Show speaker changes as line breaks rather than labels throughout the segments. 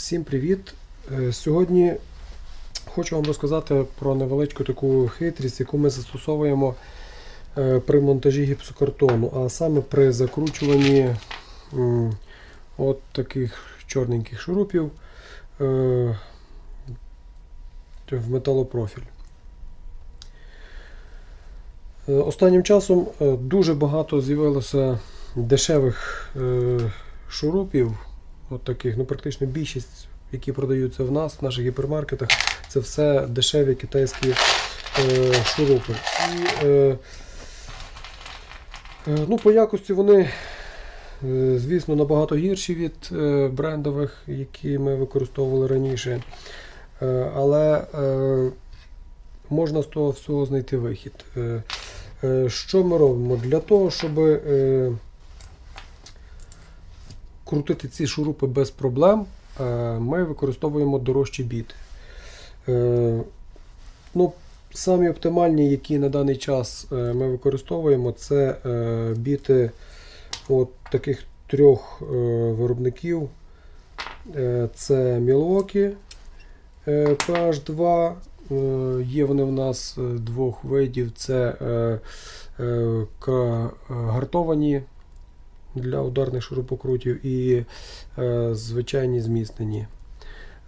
Всім привіт! Е, Сьогодні хочу вам розказати про невеличку таку хитрість, яку ми застосовуємо е, при монтажі гіпсокартону, а саме при закручуванні от таких чорненьких шурупів е, в металопрофіль. Останнім часом дуже багато з'явилося дешевих шурупів, от таких, ну практично більшість, які продаються в нас, в наших гіпермаркетах, це все дешеві китайські е, шурупи. І, е, е, ну, по якості вони, е, звісно, набагато гірші від е, брендових, які ми використовували раніше. Але можна з того всього знайти вихід. Що ми робимо? Для того, щоб крутити ці шурупи без проблем, е, ми використовуємо дорожчі біти. Е, ну, самі оптимальні, які на даний час е, ми використовуємо, це біти от таких трьох виробників. Це Milwaukee е, PH2. Е, Є вони в нас двох видів: це гартовані для ударних шурупокрутів і е, звичайні зміцнені.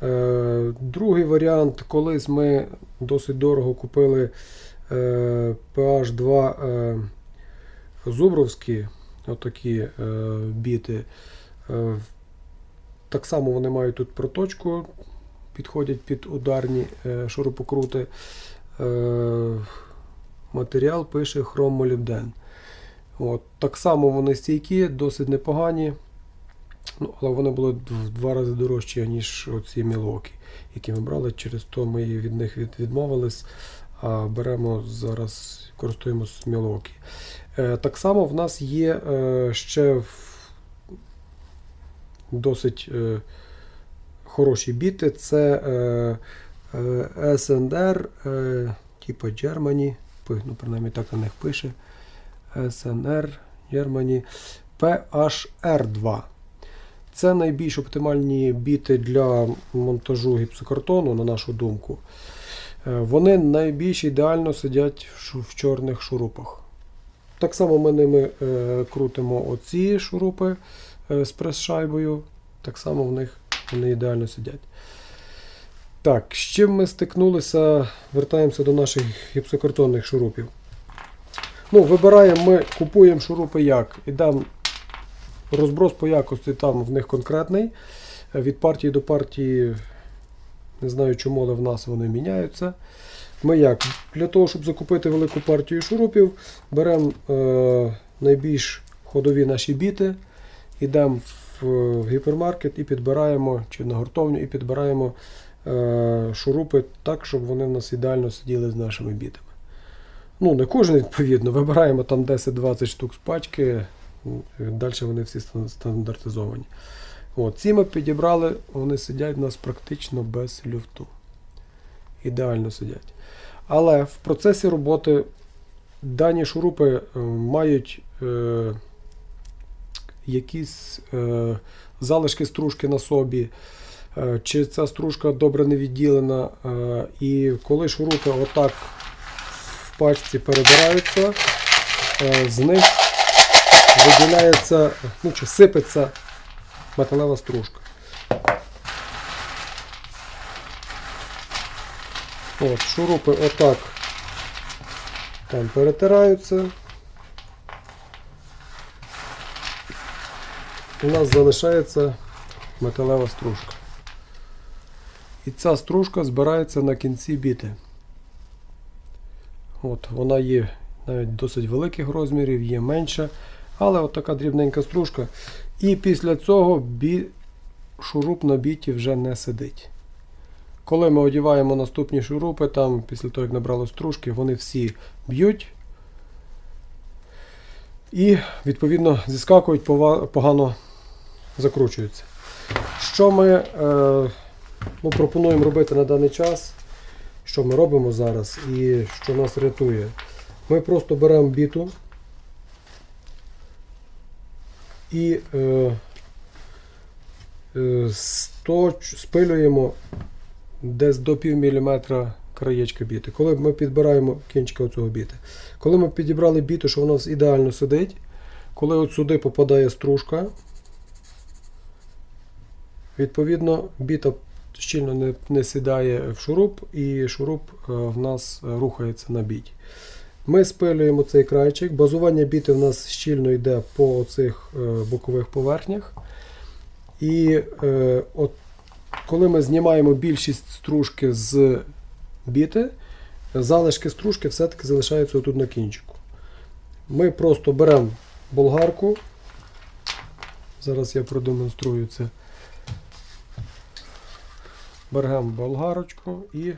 Е, Другий варіант, колись ми досить дорого купили е, PH2 е, зубровські отакі е, біти. Е, Так само вони мають тут проточку, підходять під ударні е, шурупокрути. Е, Матеріал пише хромолібден. От, так само вони стійкі, досить непогані. Ну, але вони були в два рази дорожчі, ніж оці мілоки, які ми брали. Через то ми від них від, відмовились, а беремо зараз, користуємося мілоки. Е, так само в нас є е, ще в- досить е, хороші біти. Це е, е, SNR, е, типу Germany, ну, принаймні так на них пише. SNR Germany PHR2. Це найбільш оптимальні біти для монтажу гіпсокартону, на нашу думку. Е, Вони найбільш ідеально сидять в чорних шурупах. Так само ми ними е, крутимо оці шурупи е, з прес-шайбою. Так само в них вони ідеально сидять. Так, з чим ми стикнулися, вертаємося до наших гіпсокартонних шурупів. Ну, вибираємо, ми купуємо шурупи як. Ідемо розброс по якості там в них конкретний. Е, Від партії до партії, не знаю чому, але в нас вони міняються. Ми як? Для того, щоб закупити велику партію шурупів, беремо е, найбільш ходові наші біти, йдемо в, в гіпермаркет і підбираємо, чи на гуртовню, і підбираємо е, шурупи так, щоб вони в нас ідеально сиділи з нашими бітами. Ну, не кожен, відповідно, вибираємо там 10-20 штук з пачки, далі вони всі стандартизовані. От, ці ми підібрали, вони сидять у нас практично без люфту. Ідеально сидять. Але в процесі роботи дані шурупи е, мають е, якісь е, залишки стружки на собі, е, чи ця стружка добре не відділена. Е, і коли шурупи отак пачці перебираються, е, з них виділяється, ну чи сипеться металева стружка. От, шурупи отак там перетираються. У нас залишається металева стружка. І ця стружка збирається на кінці біти. От, вона є навіть досить великих розмірів, є менша, але от така дрібненька стружка. І після цього бі... шуруп на біті вже не сидить. Коли ми одіваємо наступні шурупи, там, після того, як набрало стружки, вони всі б'ють і, відповідно, зіскакують, погано закручуються. Що ми е, ну, пропонуємо робити на даний час? Що ми робимо зараз і що нас рятує? Ми просто беремо біту і е, е, сточ, спилюємо десь до пів міліметра краєчка біти. Коли ми підбираємо кінчика цього біти. Коли ми підібрали біту, що воно ідеально сидить, коли от сюди попадає стружка, відповідно біта щільно не, не сідає в шуруп, і шуруп е, в нас е, рухається на біті. Ми спилюємо цей крайчик. Базування біти в нас щільно йде по цих бокових поверхнях. І е, от коли ми знімаємо більшість стружки з біти, залишки стружки все-таки залишаються отут на кінчику. Ми просто беремо болгарку. Зараз я продемонструю це. Беремо болгарочку і.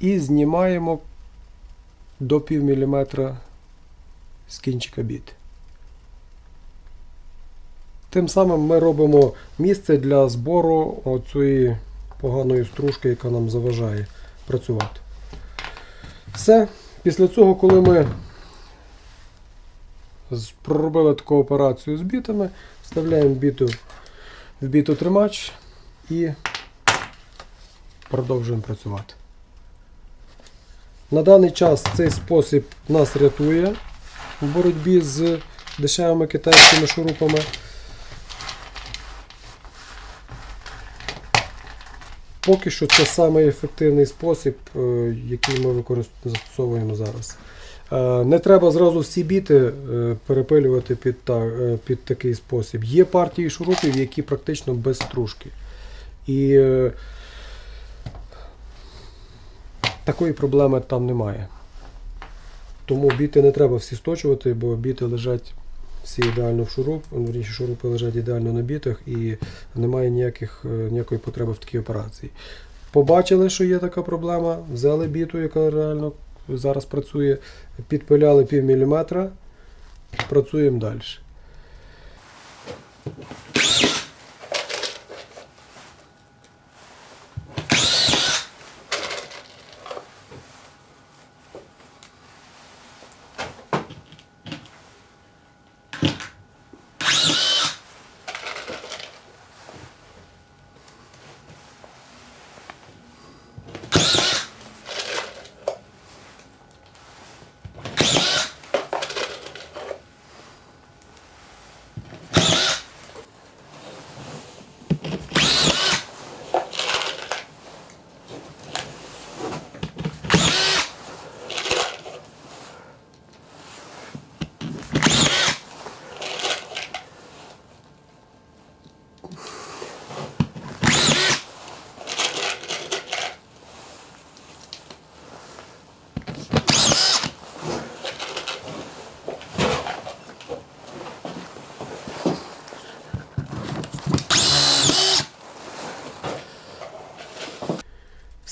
І знімаємо до пів міліметра з кінчика біти. Тим самим ми робимо місце для збору оцієї поганої стружки, яка нам заважає працювати. Все. Після цього, коли ми проробили таку операцію з бітами, вставляємо біту в бітотримач і продовжуємо працювати. На даний час цей спосіб нас рятує в боротьбі з дешевими китайськими шурупами. Поки що це самий ефективний спосіб, е, який ми використ- застосовуємо зараз. Е, Не треба зразу всі біти е, перепилювати під, та, під такий спосіб. Є партії шурупів, які практично без стружки. І такої проблеми там немає. Тому біти не треба всі сточувати, бо біти лежать всі ідеально в шуруп, вірніше, шурупи лежать ідеально на бітах і немає ніяких, е, ніякої потреби в такій операції. Побачили, що є така проблема, взяли біту, яка реально зараз працює, підпиляли пів міліметра, працюємо далі.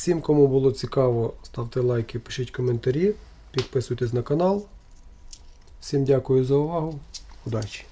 Всім, кому було цікаво, ставте лайки, пишіть коментарі, підписуйтесь на канал. Всім дякую за увагу. Удачі!